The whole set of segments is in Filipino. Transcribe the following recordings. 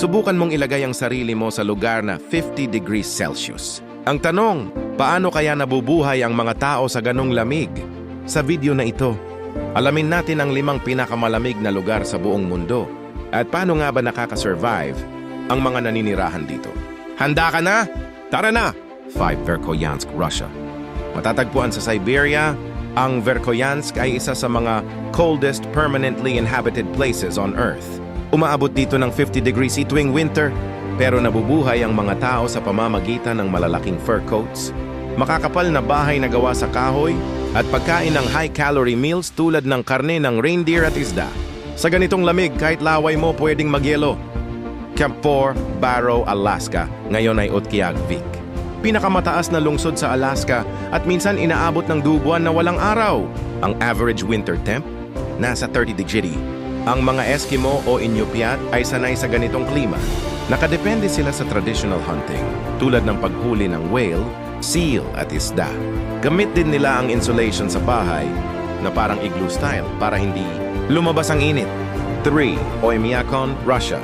subukan mong ilagay ang sarili mo sa lugar na 50 degrees Celsius. Ang tanong, paano kaya nabubuhay ang mga tao sa ganong lamig? Sa video na ito, alamin natin ang limang pinakamalamig na lugar sa buong mundo at paano nga ba nakakasurvive ang mga naninirahan dito. Handa ka na? Tara na! 5 Verkhoyansk, Russia. Matatagpuan sa Siberia, ang Verkhoyansk ay isa sa mga coldest permanently inhabited places on Earth. Umaabot dito ng 50 degrees C tuwing winter, pero nabubuhay ang mga tao sa pamamagitan ng malalaking fur coats, makakapal na bahay na gawa sa kahoy, at pagkain ng high-calorie meals tulad ng karne ng reindeer at isda. Sa ganitong lamig, kahit laway mo pwedeng magyelo. Camp 4, Barrow, Alaska, ngayon ay Utqiagvik. Pinakamataas na lungsod sa Alaska at minsan inaabot ng dubuan na walang araw. Ang average winter temp, nasa 30 degree. Ang mga Eskimo o Inupiat ay sanay sa ganitong klima. Nakadepende sila sa traditional hunting, tulad ng paghuli ng whale, seal at isda. Gamit din nila ang insulation sa bahay na parang igloo style para hindi lumabas ang init. 3. Oymyakon, Russia.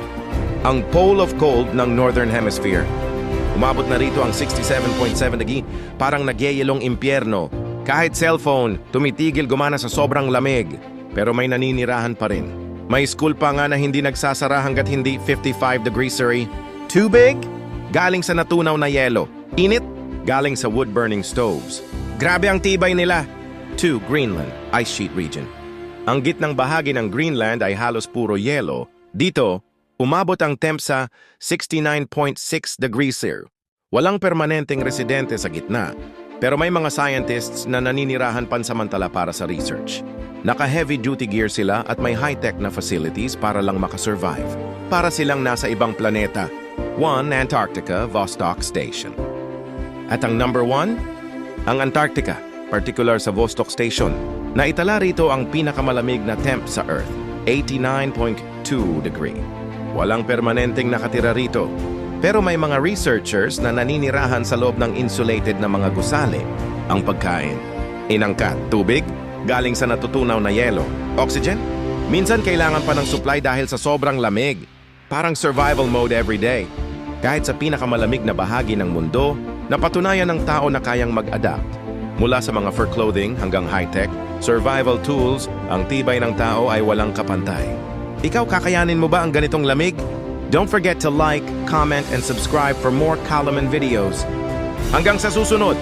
Ang pole of cold ng Northern Hemisphere. Umabot na rito ang 67.7 degree, parang nagyayelong impyerno. Kahit cellphone, tumitigil gumana sa sobrang lamig. Pero may naninirahan pa rin. May school pa nga na hindi nagsasara hanggat hindi 55 degrees Surrey. Tubig? Galing sa natunaw na yelo. Init? Galing sa wood-burning stoves. Grabe ang tibay nila. 2. Greenland, Ice Sheet Region. Ang gitnang bahagi ng Greenland ay halos puro yelo. Dito, umabot ang temp sa 69.6 degrees C. Walang permanenteng residente sa gitna, pero may mga scientists na naninirahan pansamantala para sa research. Naka-heavy duty gear sila at may high-tech na facilities para lang makasurvive. Para silang nasa ibang planeta. 1. Antarctica Vostok Station. At ang number 1, ang Antarctica, particular sa Vostok Station. Naitala rito ang pinakamalamig na temp sa Earth, 89.2 degree. Walang permanenteng nakatira rito. Pero may mga researchers na naninirahan sa loob ng insulated na mga gusali. Ang pagkain, inangkat, tubig, galing sa natutunaw na yelo, oxygen. Minsan kailangan pa ng supply dahil sa sobrang lamig. Parang survival mode every day. Kahit sa pinakamalamig na bahagi ng mundo, napatunayan ng tao na kayang mag-adapt. Mula sa mga fur clothing hanggang high-tech, survival tools, ang tibay ng tao ay walang kapantay. Ikaw kakayanin mo ba ang ganitong lamig? Don't forget to like, comment, and subscribe for more Kalaman videos. Hanggang sa susunod!